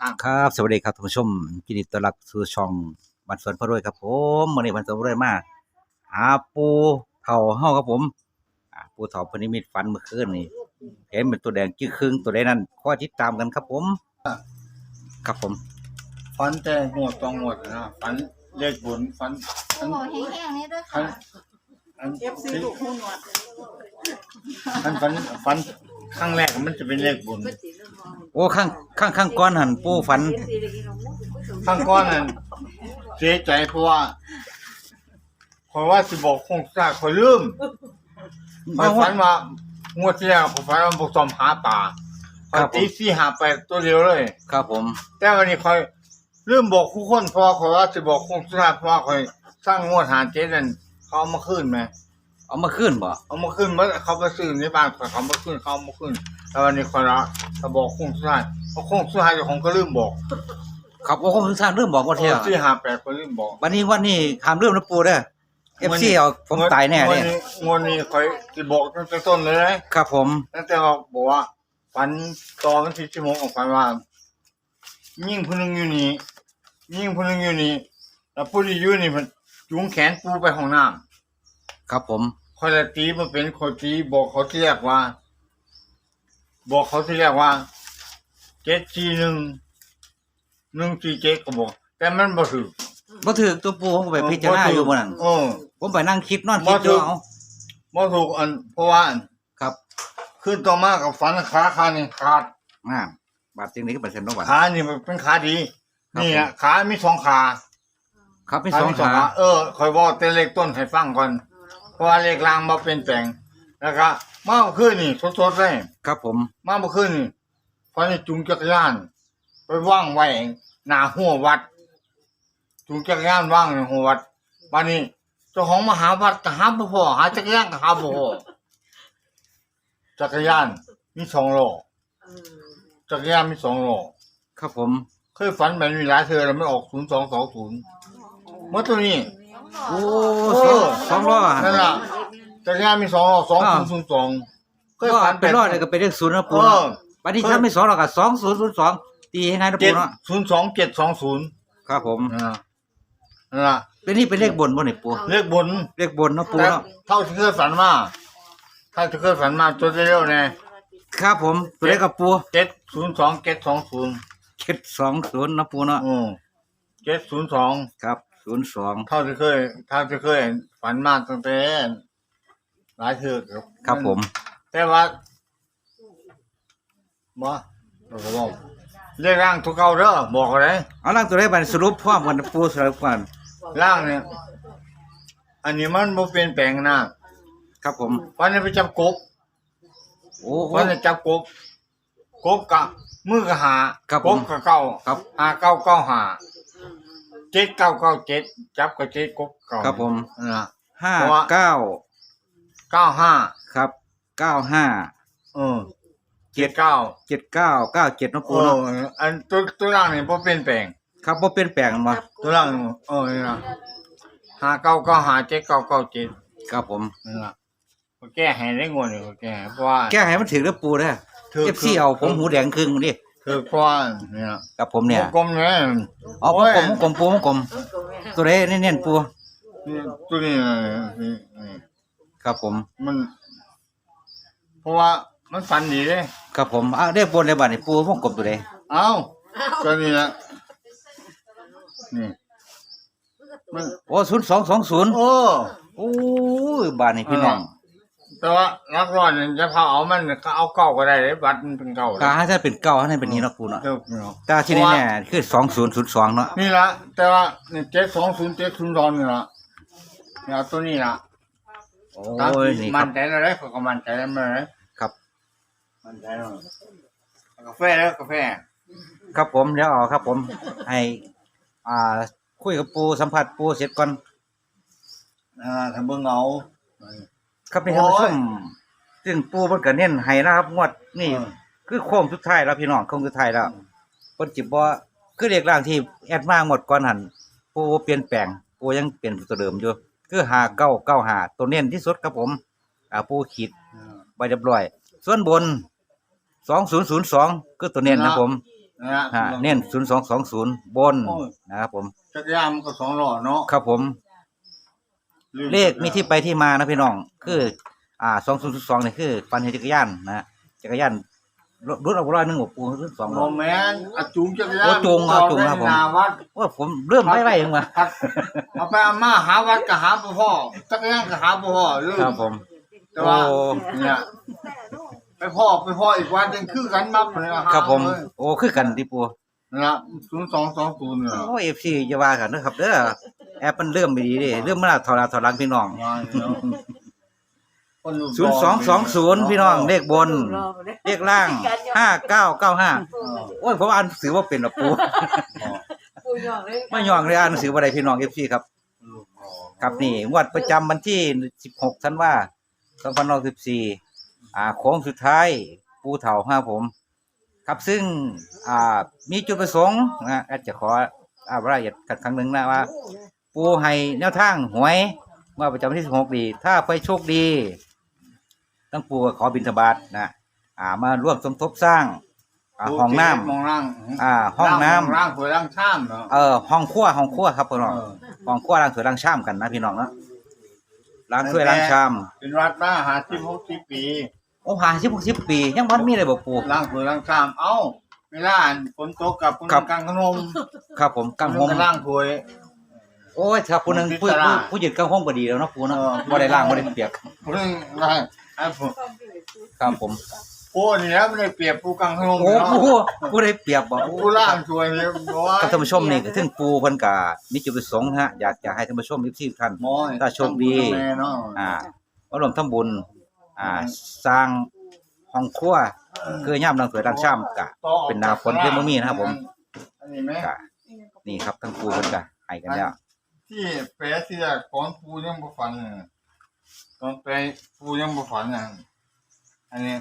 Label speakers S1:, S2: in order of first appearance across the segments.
S1: ข้าง
S2: ครับ สวัสดีครับท่านผู้ชมยินดีต้อนรับสู่ช่องบันสวนพระรวยครับผมวันนี้บันสวนพระรวยมาหาปูเฒ่าเฮาครับผมอ่าปูเฒ่าเพนนิมิตฝันเมื่อคืนนี่เห็นเป็นตัวแดงจึ้งครึ่งตัวใดนั้นข้อติดตามกันครับผม ครับผม
S1: ๆฟันแต่หวดตองหวดนะฟันเลขบุญฟัน
S3: โอ้โหแห้งๆนี่ด้วย
S1: ฟั
S3: ค่ะ
S1: นอัน
S4: เอฟซีลูกหูหนวด
S1: ฟันฟันฟันข้างแรกมันจะเป็นเลขบุญ
S2: โอ้ข้างข้างข้างก้อนหันปูฝัน
S1: ข้างก้อนนั้นเสียใจเพราะว่าคอยว่าสิบอกคงซากคอยลืมคอยฝันว่างวดที่แล้วผมฝันว่าผมซ้อมหาป่าคอยตีสี่หาแปดตัวเดียวเลย
S2: ครับผม
S1: แต่วันนี้คอยลืมบอกคู่คนเพราะว่าคอยว่าสิบอกคงซากเพราะว่าคอยสร้างงวดหาเจ็ดนั่นเขาเอามาขึ้นไหม
S2: เอามาขึ้นบ่
S1: เอามาขึ้นเมื่อเขาไปซื้อในบ้านเขาเขามาขึ้นเขาเอามาขึ้นแล้ววันนี้คนละเขาบอกคงสุดท้ายเพราะคงสุดท้ายเจ้าของก็ลืมบอก
S2: ครับโอ้ผมสร้างเรื่องบอกว่าเที่ยว
S1: ที่หาแปดก็ลืมบอก
S2: วันนี้วันนี้ถามเรื่องนะปูเด้อเอฟซีเอาผมตายแน่
S1: ง
S2: เล
S1: วยนี้งวดนี้คอยจะบอกตั้งแต่ต้นเลยนะครับ
S2: ผม
S1: ตั้งแต่ว่าบอกว่าฝันตอนวันที่ชั่วโมงของฝันว่ายิ่งผู้หนึงอยู่นี่ยิ่งผู้หนึงอยู่นี่แล้วผู้ที่อยู่นี่มันจุงแขนปูไปห้องน้ำ
S2: ครับผม
S1: คอยละตีมาเป็นคอยตีบอกเขาที่แรกว่า บอกเขาที่แรกว่าเจ็ดสี่หนึ่งหนึ่งสี่เจ็ดก็บอก แต่มันบ่ถือ
S2: บ่ถือตัวปูผมก็ไปพิจารณาอยู่บ่นั่น
S1: เออ
S2: ผมไปนั่งคิดนอนคิด
S1: บ่ถู
S2: อยู่
S1: ก
S2: เอา
S1: บ่ถูกอันเพราะว่าอัน
S2: ครับ
S1: ขึ้นต่อมากับฟันขาขานี่ขาด
S2: อ่าบาทจริงนี้ก็เป็นเส้นต้องบาท
S1: ขานี่มันเป็นขาดี
S2: ครับ
S1: นี่อะขามีสองขา
S2: ครับมี
S1: ขา
S2: สอง
S1: มีสอง
S2: ขา
S1: ขา เออคอยบอกแต่เลขต้นให้ฟังก่อน เพราะว่าเลขล่างมาเป็นแปลงแล้วก็มาเอาขึ้นนี่สดๆเลย
S2: ครับผม
S1: มาเมื่อคืนนี่ฟันจุงจักรยาน ไปว่างไว้หน้าหัววัด จุงจักรยานว่างในหัววัดบัดนี้เจ้าของมาหาวัดก็หาบ่พอหาจักรยานก็หาบ่พอจักรยานมีสองโลจักรยานมีสองโล
S2: ครับผม
S1: เคยฝันแบบนี้หลายเทื่อแล้วมันออกศูนย์สองสองศูนย์เมื่อตัวนี้
S2: โอ้
S1: เอ
S2: สอง
S1: อ
S2: สองล้อ
S1: นั่นล่ะจักรยานมีสองโลสองศูนย์ศูนย์สองเคย
S2: ก็
S1: ฝัน
S2: เป็นล้อเนี่ยก็เป็นเลขศูนย์นะปู
S1: เอ
S2: เนาะ
S1: อ
S2: บัดนี้ถ้าไม่สองเราก็สองศูนย์ศูนย์สองตีให้ไงนะ
S1: เจ็
S2: ปู
S1: ด
S2: เนาะ
S1: ศูนย์สองเจ็ดสองศูนย์
S2: ครับผม
S1: นะนั่นล่ะ
S2: เป็นนี่เป็นเลขบนบ่เนี่ยปู
S1: เลขบน
S2: เลขบนเนาะปู
S1: แต่
S2: เนาะ
S1: เท่าที่เคยฝันมาถ้าที่เคยฝันมาตัวเร็วๆเนี่ย
S2: ครับผมตัวเลขกับปู
S1: เจ็ดศูนย์สองเจ็ดสองศูนย์
S2: เจ็ดสองศูนย์นะปูเนาะ
S1: อืมเจ็ดศูนย์สอง
S2: ครับ ศูนย์สอง
S1: เท่าที่เคยเท่าที่เคยฝันมาตั้งแต่หลายเทือก
S2: ครับผม
S1: แต่ว่าบ่เราก็บอกเรียกร่างทุกเก่าเด้อบอกอะไร
S2: เอาล่างตัวเลขบัดนี้สรุปพร้อมกันนะปูสรุปกัน
S1: ร่างเนี่ย อันนี้มันบ่เปลี่ยนแปลงนะครับ
S2: ผม
S1: วันนี้ไปจับกบ
S2: โอ้โห
S1: วันนี้จับกบกบกะมือกะหา
S2: ครับ
S1: ก
S2: ผม
S1: บกะเก้า
S2: ครับ
S1: หาเก้าเก้าหาเจ็ดเก้าเก้าเจ็ดจับกับเจ็ดกบเก้า
S2: ครับผม
S1: นั่นล่ะ
S2: ห้า
S1: เพราะว่า
S2: เก้า
S1: เก้าห้า
S2: ครับเก้าห้า
S1: เออเจ็ดเก้า
S2: เจ็ดเก้าเก้าเจ็ดนะ
S1: เอ
S2: ปูเนาะ
S1: ออันตัวตัวร่างนี่บ่เปลี่ยนแปลง
S2: ครับบ่เปลี่ยนแปลงมา
S1: ตัวร่างนี่เออนี่ล่ะหาเก้าเก้าหาเจ็ดเก้าเก้าเจ็ด
S2: ครับผม
S1: นั่นล่ะก็แก้ให้ได้งวดนี่ก็แก้ให้เพราะว่า
S2: แก้ให้มันถึงแล้วปูเด้อ
S1: ถือ
S2: เอฟซีเอาผมหูแดงครึ่งนี่
S1: คือเพราะว่าเนี่ย
S2: กับผมเนี่ย
S1: กลมๆเนี่ย
S2: อ๋อผมกลมผมกลมปูผมกลมตัวใดเน้นๆปู
S1: นี่ตัวนี้นี่นี่
S2: ครับผม
S1: มัน เพราะว่ามันฟันดีเลย
S2: ครับผมอะได้บนได้บัดนี่ปูผมกลมตัวใด
S1: เอ้าก็นี่ละนี่มัน
S2: โอ้ศูนย์สองสองศูนย์
S1: โอ้
S2: โอ้ยบาดนี่พี่น้อง
S1: แต่ว่ารักร้อนเนี่ยจะพาเอามันก็เอาเก่าก็ได้เลยบัตรมันเป็นเก่าเลย
S2: กาให้ถ้าเป็นเก้าให้เป็นนี้เนาะปูเนาะ
S1: เจ้าพี่น้อง
S2: แต่ที่แน่ๆคือสองศูนย์ศูนย์สองเนาะ
S1: นี่ละแต่ว่านี่เจ็ดสองศูนย์เจ็ดศูนย์สองนี่ละเนี่ยเอาตัวนี้ละ
S2: โอ้
S1: ตาม
S2: ย
S1: ที่
S2: นี่ค
S1: มั
S2: รั
S1: น
S2: บ
S1: ใจแล้วเลยเขาก็มันใจแล้วเลย
S2: ครับ
S1: มันใจแล้วกาแฟแล้วกาแฟ
S2: ครับผมเดี๋ยวเอาครับ ผมให้อ่าคุยกับปูสัมผัสปูเสร็จก่อน
S1: อ่าทำเบิ่งเอา
S2: ครับพี่ท่านผู้ช
S1: โอ้ย
S2: มซึ่งปูมันก็เน้นให้นะครับงวดนี่
S1: เออ
S2: คือโค้งสุดท้ายแล้วพี่น้องโค้งสุดท้ายแล้วเพิ่นจิบ่คือเรียกร่างที่แอดมาหมดก่อนหันปูบ่เปลี่ยนแปลงปูยังเป็นตัวเดิมอยู่คือหาเก้าเก้าหาตัวเน้นที่สุดครับผม อ่าปูขีดไว้เรียบร้อย ส่วนบนสองศูนย์ศูนย์สองคือตัวเน้นนะผม
S1: นะฮะ
S2: ฮะเน้นศูนย์สองสองศูนย์บน
S1: โอ้ย
S2: นะครับผม
S1: จักรยานมันก็สองล้อเนาะ
S2: ครับผม เลขมีที่ไปที่มานะพี่น้อง คือ อ่าสองศูนย์สองนี่คือฟันเห็นจักรยานนะจักรยานรถรถเอาร้อยหนึ่งหัวปูรุ่นสอง
S1: โม
S2: ร้อย
S1: แมนอาจูงจักรยาน
S2: โอ้จูงเอาจูงครับผม
S1: จอดไว้หนาวัด
S2: ว่าผมเริ่มไม่ไหวเองมา
S1: ครับเอาไปเอามาหาวัดก็หาบ่พ่อจักรยานก็หาบ่พ่อลืม
S2: ครับผม
S1: แต่ว่า
S2: โอ้
S1: เนี่ยไปพ่อไปพ่ออีกวันหนึงคือกันมับเลยนะ
S2: ครับผม
S1: เลย
S2: โอ้คือกันที่ปู
S1: นะศูนย์สองสองศูนย์เนี่ย
S2: โอ้เอฟซีจะว่ากันนะครับเด้อ แอปมันเริ่มไม่ดีเด้เริ่มมาถอดหน้าถอดหลังพี่น้อง
S1: มาเนาะคนรูป
S2: ศูนย์สองสองศูนย์พี่น้องเลขบน เลขล่างห้าเก้าเก้าห้าโอ้ยผมอ่านหนังสือว่าเป็นหรอปู
S4: ปูยองเลย
S2: ไม่ยองเลยอ่านหนังสือว่าใดพี่น้องเอฟซีครับ
S1: รูปหล่อ
S2: ครับนี่งวดประจำวันที่16ธันวาคม2514อ่าโค้งสุดท้ายปูเถาห้าผม ครับซึ่งอ่ามีจุดประสงค์นะอาจจะขออ่ารายละเอียดกันครั้งหนึ่งนะว่า ปูให้แนวทางหวยว่าประจำวันที่16ดี ถ้าไปโชคดีต้องปูก็ขอบิณฑบาตนะอ่ามาร่วมสมทบสร้างอ่าห้องน้
S1: มองล่างำ
S2: อ่าห้องน้ำ
S1: ล่างสวยล่างช่ำเนาะ
S2: เออห้องครัวห้องครัวครับพี่น้อง
S1: เออ
S2: ห้องครัวล้างถ้วยล้างชามกันนะพี่น้องเนาะล้างถ้วยล้างชาม
S1: เป็นวัดมาหาสิบหกสิบปี
S2: โอ้ผ่านสิบหกสิบปี ยังพันมีเลยบอกปู
S1: ล่างสวยล่างช่ำเอ้าเวลาฝนตกกับคน
S2: ครับ
S1: กลางขนม
S2: ครับผมกังห
S1: ม
S2: ม
S1: ล่างสวย
S2: โอ้ยครับผู้หนึงผู้
S1: พิจาร
S2: ผู้
S1: ณา
S2: ผู้หยุดกังห้องก็ดีแล้วเนาะปูเนาะ
S1: เออ
S2: บ่ได้ล้างบ่ได้เปียก
S1: เรื่องอะไรไอ้ผม
S2: ครับผม
S1: ผู้นี่แล้วไม่ได้เปรียบผู้กลางขนม
S2: โอ้
S1: เนาะ
S2: ผู้ผู้ได้เปรียบบ่
S1: ผู้ล่างสวยเนี่ยบอกว่า
S2: กับท่านผู้ชมนี่ก็ถึงปูเพิ่นก็มีจุดประสงค์ฮะอยากจะให้ท่านผู้ชมทุกท่าน
S1: หมอย
S2: ถ้าโชคดี
S1: แม่เนาะ
S2: อ่ามาร่วมทำบุญ อ่า สร้างห้องครัวคือย่ามล้างถ้วยล้างชามก็เป็นนาฝนเพิ่งมามีนะครับผม
S1: อันนี้ไหม
S2: ก็นี่ครับทั้งปูเพิ่นก็ให้กันแล้ว
S1: ที่แปะที่แรกก่อนปูยังบ่ฝันน่ะตอนแปะปูยังบ่ฝันน่ะอันนี้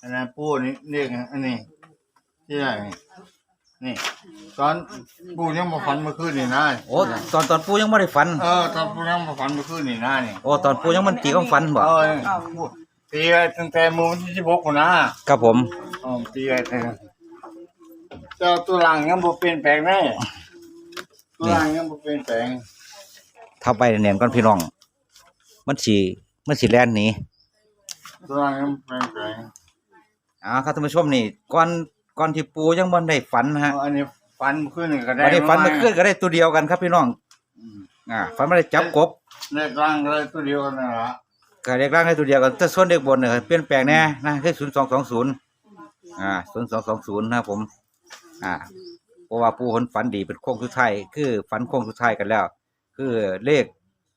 S1: อันนั้นปูนี่เรียกอันนี้ ที่แรกนี่นี่ ตอนปูยังบ่ฝันเมื่อคืนนี่นะ
S2: โอ้ตอนตอนปูยังไม่ได้ฝัน
S1: เออตอนปูยังบ่ฝันเมื่อคืนนี่นะนี่
S2: โอ้ตอนปูยังมันตีของฝันบ่
S1: เออตีไว้ตั้งแต่มื้อวันที่16พุ่นนะครับ
S2: ผม
S1: อ๋อตีไว้แต่เจ้าตัวหลังยังบ่เปลี่ยนแปลงแน่ ตัวหลังยังบ่เปลี่ยนแปลง
S2: ถ้าไปแหนมก่อนพี่น้อง มันสิมันสิแล่นหนี
S1: ตัวหลังยังบ่เปลี่ยนแปลง
S2: อ่าครับท่านผู้ชมนี่ก่อนก่อนที่ปูยังบ่ได้ฝันนะฮะ
S1: อันนี้ฟันขึ้นนี่ก็ได้
S2: บ่ได้ฝันเมื่อคืนก็ได้ตัวเดียวกันครับพี่น้อง
S1: อืม
S2: อ่าฝันบ่ได้จับกบ
S1: เลขร่างก็ได้ตัวเดียวกันนะฮะ
S2: ก็เรียกร่างได้ตัวเดียวกันแต่ส่วนเด็กบนเนี่ยเปลี่ยนแปลงแน่นะคือ0220อ่า0220นะครับผม อ่า เพราะว่าปูเพิ่นฝันดีเป็นโค้งสุดท้ายคือฝันโค้งสุดท้ายกันแล้ว คือเลข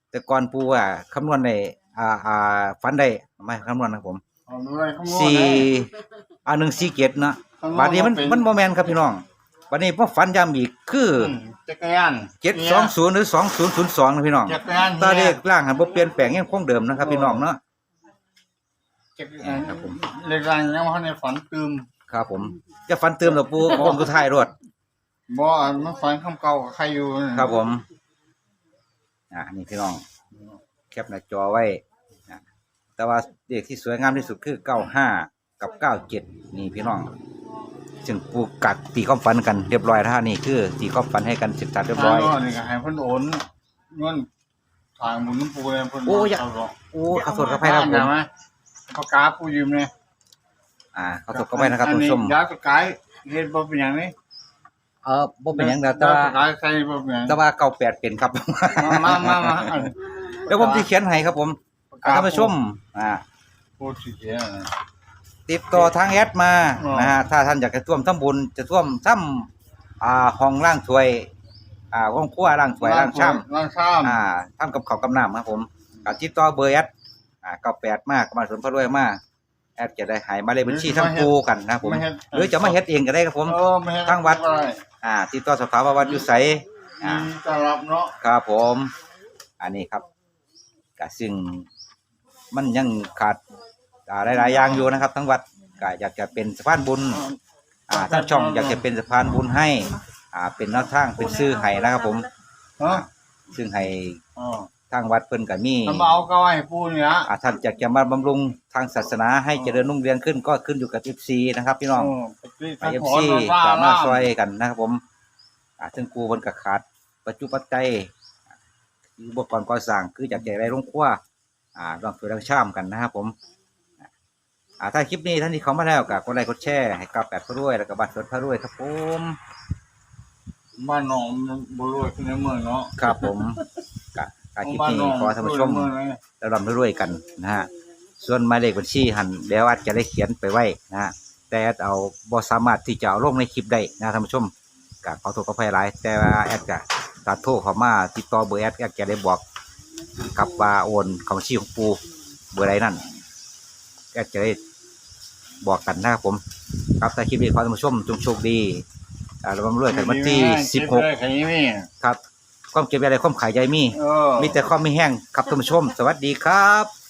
S2: แต่ก่อนปูอะคำนวณในอ่าอ่าฝันได้ไม่คำนวณนะครับผม
S1: เอาดูเลยคำนวณ
S2: สี่
S1: ได้
S2: อ่าหนึ่งสี่เจ็ดเนาะ
S1: คำนวณ
S2: บัดนี้มัน
S1: เป็
S2: มันโมแมนครับพี่น้องบัดนี้พอฝันย้ำอีกคือ
S1: อืมจักรยาน
S2: เจ็ดสองศูนย์หรือสองศูนย์ศูนย์สองนะพี่น้อง
S1: จักรยาน
S2: ตาเลขล่างหันบ่เปลี่ยนแปลงยังคงเดิมนะครับพี่น้องเนาะ
S1: จักรยาน
S2: ครับผม
S1: เลขร่างยังว่าในฝันตืม
S2: ครับผมจะฝันเติมหรอปูโค้งสุดท้ายรวด
S1: บ่อันมันฝันคำเก่ากับใครอยู่นะครับ
S2: ผม อ่านี่พี่น้อง แคปหน้าจอไว้อะแต่ว่าเลขที่สวยงามที่สุดคือเก้าห้ากับเก้าเจ็ดนี่พี่น้อง ซึ่งปูกักตีความฝันกันเรียบร้อยท่านี่คือตีความฝันให้กันเสร็จสับเรียบร้อย
S1: ทางโน้นนี่ก็ให้เพิ่นโอนเงินทางหมุนน้ำปูเลยเพิ่น
S2: โอ้ย
S1: เอาหรอก
S2: โอ้ขอโทษครับให้ครับผม
S1: ได้ไหมปากกาปูยืมเนี่ย
S2: อ่าขอโทษก็ไปนะครับท่านผู้ชม
S1: อัยาสกายเฮ็ดบ่เป็นหยังนี่
S2: เออบ่เป็นหยังแต่ว่า
S1: ยสกายใส่บ่เป็นหยัง
S2: แต่ว่าเก้าแปดเป็นครับ
S1: มามามาอัน
S2: เดี๋ยวผมจะเขียนให้ครับผมอ่าท่านผู้ชมอ่า
S1: พูดสิเขียนนะ
S2: ติดต่อทางแอดมา
S1: อ๋อ
S2: นะฮะถ้าท่านอยากจะท่วมทำบุญจะท่วมซ้ำอ่าห้องล่างถ้วย อ่าห้องครัวล่างถ้วยล่างช่ำ
S1: ล้างซ้ำ
S2: อ่าทำกับข้าวกับน้ำครับผมก็ติดต่อเบอร์แอดอ่าเก้าแปดมากมาสวนพระรวยมากแอดจะได้ใหายมาเลยบัญชีทั้งปูกันนะครับผม
S1: ไม่เฮ็ด
S2: หรือจะมาเฮ็ดเองก็ได้ครับผม
S1: เออไม่เฮ็ด
S2: ทางวัด
S1: อะไร
S2: อ่าติดต่อสอบถามว่าวัดอยู่ไสอ่า
S1: ยินดีต้อนรับเนาะ
S2: ครับผม อันนี้ครับก็ซึ่งมันยังขาดอ่าหลายๆอย่างอยู่นะครับ ทั้งวัดก็อยากจะเป็นสะพานบุญอ่าทั้งช่องอยากจะเป็นสะพานบุญให้อ่าเป็นแนวทางเป็นซื้อให้นะครับผม
S1: ฮะ
S2: ซึ่งให้
S1: อ๋อ
S2: ทางวัดเพิ่นก็มี
S1: มันมาเอาก็ให้ปูเนี่ย
S2: อ่าท่านอยากจะมาบำรุงทางศาสนาให้เจริญรุ่งเรืองขึ้นก็ขึ้นอยู่กับ FC นะครับ พี่น้อง
S1: ทั้ง
S2: เอฟ
S1: ขอ
S2: ซี
S1: นอนว่า
S2: สามารถ
S1: ล่
S2: ช่วยกันนะครับ ผมอ่าซึ่งกูบนกับขาดปัจจุปัจจัยอุปกรณ์ก่อสร้างคืออยากจะได้ลงครัวอ่าลองช่วยลองช่ามกันนะครับผมอ่าถ้าคลิปนี้ท่านที่เขามาแล้วก็กดไลค์กดแชร์ให้กับแปดพระรวยแล้วก็บัตรสดพระรวยครับผม
S1: บ้านหนองมันบ่รวยขึ้นในเมืองเนาะ
S2: ครับผม กะกะคลิป
S1: บ้านหน
S2: นี้
S1: อง
S2: ขอท่านผู้ชม
S1: รวยในเองเลย
S2: แล้วรำรวยกันนะฮะส่วนหมายเลขบัญชีหันเดี๋ยวอาจจะได้เขียนไปไว้นะฮะแต่แอดเอาบ่สามารถที่จะเอาลงในคลิปได้นะท่านผู้ชมกขอโทษขออภัยหลาย แต่ว่าแอดก็ตัดโทรเข้ามาติดต่อเบอร์แอดแอดจะได้บอกกับว่าโอนของบัญชีของปูเบอร์ใดนั่นแอดจะได้บอกกันนะครับผม ครับถ้าคลิปนี้ขอท่านผู้ชมจงโชคดีอ่าเรามาเรื่อยกันวันที่สิบหก
S1: เก็เลยขยี้มี
S2: ครับ ความเก็บอะไรความขายใหญ่มี
S1: เออ
S2: มีแต่ความไม่แห้งครับท่านผู้ชม สวัสดีครับ